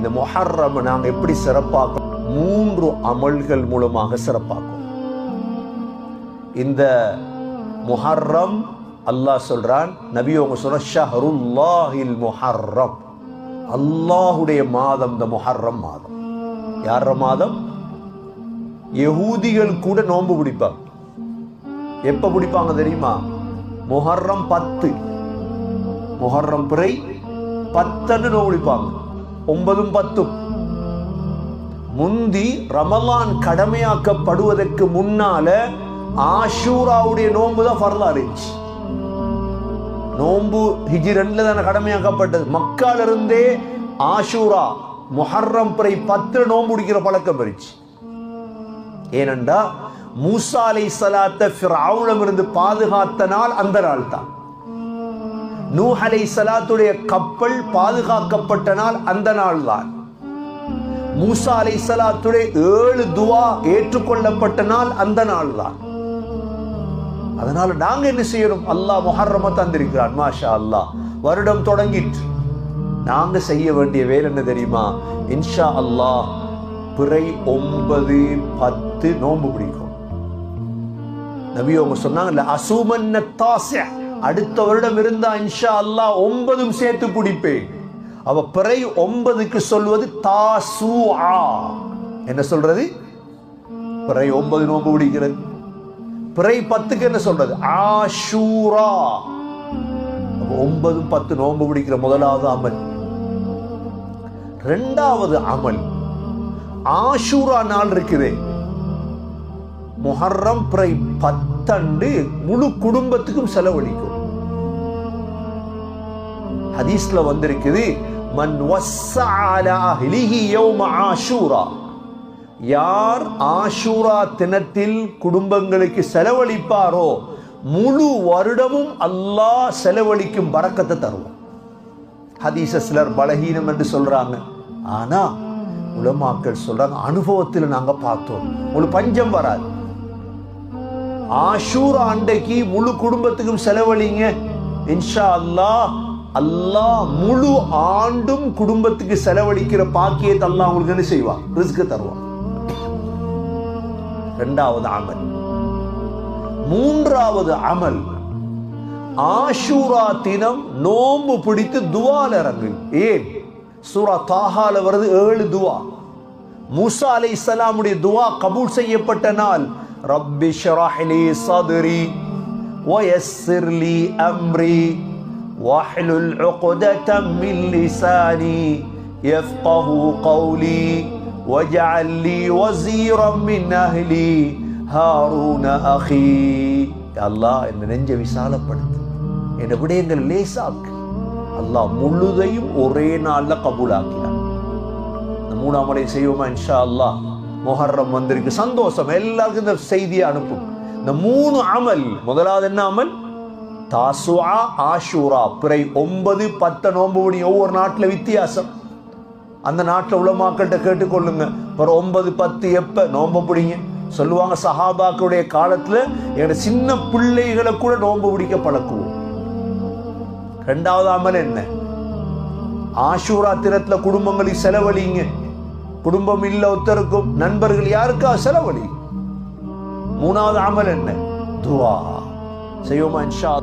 இந்த மொஹர்ரம் நாங்க எப்படி சிறப்பாக்கும்? மூன்று அமல்கள் மூலமாக சிறப்பாக்கும். இந்த முஹர்ரம் அல்லாஹ் சொல்றான் நபி அவங்க சொல்ற ஷஹருல்லாஹில் முஹர்ரம். அல்லாஹுடைய மாதம் இந்த முஹர்ரம் மாதம். யார மாதம்? யகூதிகள் கூட நோன்பு பிடிப்பாங்க. எப்ப பிடிப்பாங்க தெரியுமா? முஹர்ரம் பத்து. முஹர்ரம் பிறை பத்தன்னு நோன்பு பிடிப்பாங்க. ஒன்பதும் பத்தும். முந்தி ரமலான் கடமையாக்கப்படுவதற்கு முன்னால ஆஷூராவுடைய நோன்பு தான் ஃபர்லா இருந்துச்சு. நோன்பு ஹிஜி ரெண்டுல தானே கடமையாக்கப்பட்டது. மக்கால இருந்தே ஆஷூரா முஹர்ரம் பிறை பத்து நோன்பு பிடிக்கிற பழக்கம் இருந்துச்சு. ஏனென்றா மூசா அலை சலாத்த ஃபிரௌனிடம் இருந்து பாதுகாத்த நாள் அந்த நாள் தான் நூஹலை சலாத்துடைய கப்பல் பாதுகாக்கப்பட்ட நாள் அந்த நாள் தான் மூசா அலை சலாத்துடைய ஏழு துவா ஏற்றுக்கொள்ளப்பட்ட நாள் அந்த நாள் தான் அதனால நாங்க என்ன செய்யணும்? அல்லாஹ் முஹர்ரம தந்திருக்கிறான் மாஷா அல்லாஹ் வருடம் தொடங்கிட்டு நாங்க செய்ய வேண்டிய வேலை என்ன தெரியுமா? இன்ஷா அல்லாஹ் பிறை ஒன்பது பத்து நோன்பு பிடிக்கும். நபி அவங்க சொன்னாங்கல்ல அசூமன்ன தாசை அடுத்த வருடம் இருந்தா இன்ஷா அல்லாஹ் ஒன்பதும் சேர்த்து பிடிப்பேன். அவ பிறை ஒன்பதுக்கு சொல்வது தாசு என்ன சொல்றது? பிறை ஒன்பது நோன்பு பிடிக்கிறது. பிறை பத்துக்கு என்ன சொல்றது? ஆஷூரா. ஒன்பது பத்து நோன்பு பிடிக்கிற முதலாவது அமல். ரெண்டாவது அமல் ஆஷூரா நாள் இருக்குது முஹர்ரம் பிறை பத்தண்டு முழு குடும்பத்துக்கும் செலவழிக்கும். ஹதீஸ்ல வந்திருக்குது மன் ஆஷூரா. யார் ஆஷூரா தினத்தில் குடும்பங்களுக்கு செலவழிப்பாரோ முழு வருடமும் அல்லாஹ் செலவழிக்கும் பறக்கத்தை தருவோம் ஹதீச சிலர் பலகீனம் என்று சொல்றாங்க. ஆனா உலமாக்கள் சொல்றாங்க அனுபவத்தில் நாங்க பார்த்தோம். ஒரு பஞ்சம் வராது. ஆஷூரா அண்டைக்கு முழு குடும்பத்துக்கும் செலவழிங்க. இன்ஷா அல்லாஹ் அல்லாஹ் முழு ஆண்டும் குடும்பத்துக்கு செலவழிக்கிற பாக்கியத்தை அல்லாஹ் உங்களுக்கு என்ன செய்வான் ரிஸ்க்கு தருவான் ரெண்டாவது அமல். மூன்றாவது அமல் ஆஷூரா தினம் நோம்பு பிடித்து துவால இறங்கு. ஏன்? சூரா தாஹால வருது ஏழு துவா. மூசா அலை இஸ்லாமுடைய துவா கபூல் செய்யப்பட்ட நாள். ரப்பி ஷரஹ்லி சதுரி ويسر لي أمري واحلل عقدة من لساني يفقه قولي واجعل لي وزيرا من أهلي هارون أخي அல்லாஹ் என்ன நெஞ்ச விசாலப்படுத்து என் விடயங்கள் லேசாக்கு அல்லாஹ் முழுதையும் ஒரே நாள்ல கபூலாக்கினான் இந்த மூணாம் முறை செய்வோமா இன்ஷா அல்லாஹ் மொஹர்ரம் வந்திருக்கு. சந்தோஷம். எல்லாருக்கும் இந்த செய்தியை அனுப்பும். இந்த மூணு அமல். முதலாவது என்ன அமல்? தாசுவா ஆஷூரா. பிறை ஒன்பது பத்து நோன்பு மணி ஒவ்வொரு நாட்டில் வித்தியாசம். அந்த நாட்டில் உலமாக்கள்கிட்ட கேட்டுக்கொள்ளுங்க. ஒரு ஒன்பது பத்து எப்ப நோன்பு பிடிங்க சொல்லுவாங்க சஹாபாக்களுடைய காலத்துல எங்க சின்ன பிள்ளைகளை கூட நோன்பு பிடிக்க பழக்குவோம். ரெண்டாவது அமல் என்ன? ஆஷூரா தினத்துல குடும்பங்களுக்கு செலவழிங்க. குடும்பம் இல்ல ஒருத்தருக்கும் நண்பர்கள் யாருக்கா? செலவழி. மூணாவது அமல் என்ன? துவா. செய்வோமா? இன்ஷா